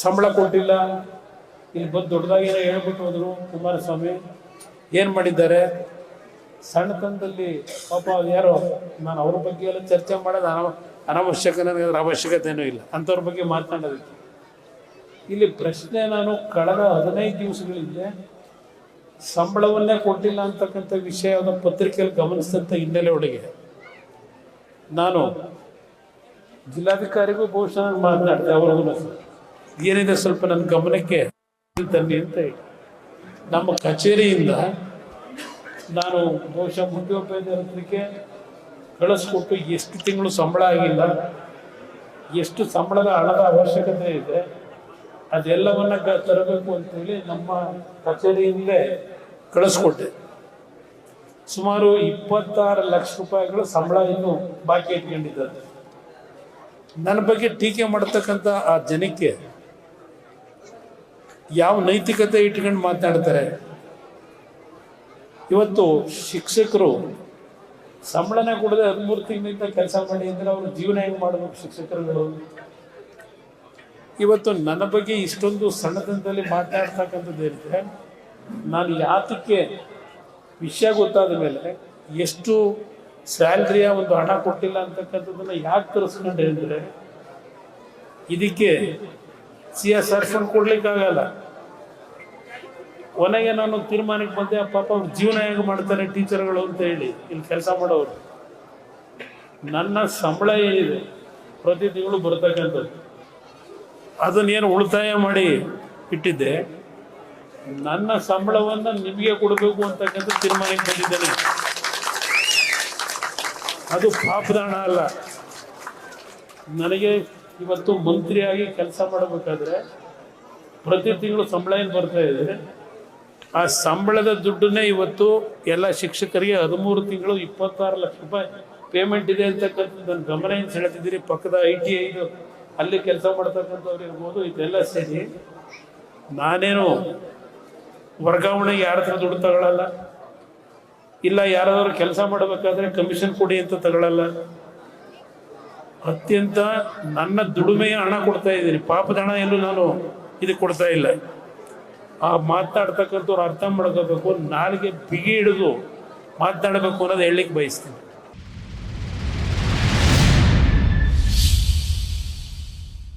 ಸಂಬಳ ಕೊಟ್ಟಿಲ್ಲ. ಇಲ್ಲಿ ಬಂದು ದೊಡ್ಡದಾಗಿ ಏನೋ ಹೇಳ್ಬಿಟ್ಟು ಹೋದ್ರು ಕುಮಾರಸ್ವಾಮಿ. ಏನು ಮಾಡಿದ್ದಾರೆ? ಸಣ್ಣತನದಲ್ಲಿ ಪಾಪ ಯಾರೋ, ನಾನು ಅವ್ರ ಬಗ್ಗೆ ಎಲ್ಲ ಚರ್ಚೆ ಮಾಡೋದು ಅನವ ಅನವಶ್ಯಕ ನನಗೆ ಅದರ ಅವಶ್ಯಕತೆಯೂ ಇಲ್ಲ. ಅಂಥವ್ರ ಬಗ್ಗೆ ಮಾತನಾಡೋದಕ್ಕೆ. ಇಲ್ಲಿ ಪ್ರಶ್ನೆ ನಾನು ಕಳೆದ ಹದಿನೈದು ದಿವಸಗಳಿಂದ ಸಂಬಳವನ್ನೇ ಕೊಟ್ಟಿಲ್ಲ ಅಂತಕ್ಕಂಥ ವಿಷಯದ ಪತ್ರಿಕೆಯಲ್ಲಿ ಗಮನಿಸಿದಂಥ ಹಿನ್ನೆಲೆ ಒಳಗೆ ನಾನು ಜಿಲ್ಲಾಧಿಕಾರಿಗೂ ಬಹುಶಃ ಮಾತನಾಡಿದೆ ಅವ್ರಿಗೂ ಏನಿದೆ ಸ್ವಲ್ಪ ನನ್ನ ಗಮನಕ್ಕೆ ತನ್ನಿ ಅಂತ ಹೇಳಿ. ನಮ್ಮ ಕಚೇರಿಯಿಂದ ನಾನು ಬಹುಶಃ ಮುಖ್ಯೋಪಾಧ್ಯಾಯರಿಗೆ ಕಳಿಸ್ಕೊಟ್ಟು ಎಷ್ಟು ತಿಂಗಳು ಸಂಬಳ ಆಗಿಲ್ಲ, ಎಷ್ಟು ಸಂಬಳದ ಹಣದ ಅವಶ್ಯಕತೆ ಇದೆ, ಅದೆಲ್ಲವನ್ನ ತರಬೇಕು ಅಂತೇಳಿ ನಮ್ಮ ಕಚೇರಿಯಿಂದಲೇ ಕಳಿಸ್ಕೊಟ್ಟೆ. ಸುಮಾರು ಇಪ್ಪತ್ತಾರು ಲಕ್ಷ ರೂಪಾಯಿಗಳು ಸಂಬಳ ಇನ್ನು ಬಾಕಿ ಇಟ್ಕೊಂಡಿದ್ದಾರೆ. ನನ್ನ ಬಗ್ಗೆ ಟೀಕೆ ಮಾಡತಕ್ಕಂಥ ಆ ಜನಕ್ಕೆ ಯಾವ ನೈತಿಕತೆ ಇಟ್ಕೊಂಡು ಮಾತಾಡ್ತಾರೆ? ಇವತ್ತು ಶಿಕ್ಷಕರು ಸಂಬಳನ ಕೊಡದೆ ಹದಿಮೂರು ತಿಂಗಳಿಂದ ಕೆಲಸ ಮಾಡಿ ಅಂದರೆ ಅವ್ರ ಜೀವನ ಹೆಂಗೆ ಮಾಡಬೇಕು ಶಿಕ್ಷಕರುಗಳು? ಇವತ್ತು ನನ್ನ ಬಗ್ಗೆ ಇಷ್ಟೊಂದು ಸಣ್ಣತನದಲ್ಲಿ ಮಾತನಾಡ್ತಕ್ಕಂಥದ್ದು ಇರುತ್ತೆ ನಾನು ಯಾತಕ್ಕೆ ವಿಷಯ ಗೊತ್ತಾದ ಮೇಲೆ ಎಷ್ಟು ಸ್ಯಾಲ್ರಿಯ ಒಂದು ಹಣ ಕೊಟ್ಟಿಲ್ಲ ಅಂತಕ್ಕಂಥದ್ದನ್ನ ಯಾಕೆ ತರಿಸ್ಕೊಂಡೆ ಹೇಳಿದ್ರೆ ಇದಕ್ಕೆ ಸಿ ಎಸ್ ಆರ್ ಫಂಡ್ ಕೊಡ್ಲಿಕ್ಕಾಗಲ್ಲ. ಕೊನೆಗೆ ನಾನು ತೀರ್ಮಾನಕ್ಕೆ ಬಂದೆ ಪಾಪ ಅವ್ರ ಜೀವನ ಹೇಗೆ ಮಾಡ್ತಾರೆ ಟೀಚರ್ಗಳು ಅಂತ ಹೇಳಿ. ಇಲ್ಲಿ ಕೆಲಸ ಮಾಡೋರು. ನನ್ನ ಸಂಬಳ ಏನಿದೆ? ಪ್ರತಿ ತಿಂಗಳು ಬರ್ತಕ್ಕಂಥದ್ದು. ಅದನ್ನೇನು ಉಳಿತಾಯ ಮಾಡಿ ಇಟ್ಟಿದ್ದೆ. ನನ್ನ ಸಂಬಳವನ್ನ ನಿಮಗೆ ಕೊಡಬೇಕು ಅಂತಕ್ಕಂಥ ತೀರ್ಮಾನಕ್ಕೆ ಬಂದಿದ್ದೇನೆ. ಅದು ಪಾಪದಾಣ ಅಲ್ಲ. ನನಗೆ ಇವತ್ತು ಮಂತ್ರಿಯಾಗಿ ಕೆಲಸ ಮಾಡಬೇಕಾದ್ರೆ ಪ್ರತಿ ತಿಂಗಳು ಸಂಬಳ ಏನು ಬರ್ತಾ ಇದೆ? ಆ ಸಂಬಳದ ದುಡ್ಡನ್ನೇ ಇವತ್ತು ಎಲ್ಲ ಶಿಕ್ಷಕರಿಗೆ ಹದಿಮೂರು ತಿಂಗಳು ಇಪ್ಪತ್ತಾರು ಲಕ್ಷ ರೂಪಾಯಿ ಪೇಮೆಂಟ್ ಇದೆ ಅಂತಕ್ಕಂಥದ್ದು ನನ್ನ ಗಮನ ಏನು ಸೆಳೆತಿದ್ದೀರಿ ಪಕ್ಕದ ಐ ಟಿ ಐದು ಅಲ್ಲಿ ಕೆಲಸ ಮಾಡ್ತಕ್ಕಂಥವ್ರು ಇರ್ಬೋದು, ಇದೆಲ್ಲ ಸೇರಿ ನಾನೇನು ವರ್ಗಾವಣೆಗೆ ಯಾರ ಹತ್ರ ದುಡ್ಡು ತಗೊಳ್ಳಲ್ಲ ಇಲ್ಲ ಯಾರಾದರೂ ಕೆಲಸ ಮಾಡಬೇಕಾದ್ರೆ ಕಮಿಷನ್ ಕೊಡಿ ಅಂತ ತಗೊಳ್ಳಲ್ಲ ಅತ್ಯಂತ ನನ್ನ ದುಡಿಮೆಯ ಹಣ ಕೊಡ್ತಾ ಇದ್ದೀನಿ. ಪಾಪದ ಹಣ ಎಲ್ಲೂ ನಾನು ಇದು ಕೊಡ್ತಾ ಇಲ್ಲ. ಆ ಮಾತಾಡ್ತಕ್ಕಂಥವ್ರು ಅರ್ಥ ಮಾಡ್ಕೋಬೇಕು ನಾಲಿಗೆ ಬಿಗಿ ಹಿಡಿದು ಮಾತಾಡಬೇಕು ಅನ್ನೋದು ಹೇಳಲಿಕ್ಕೆ ಬಯಸ್ತೀನಿ.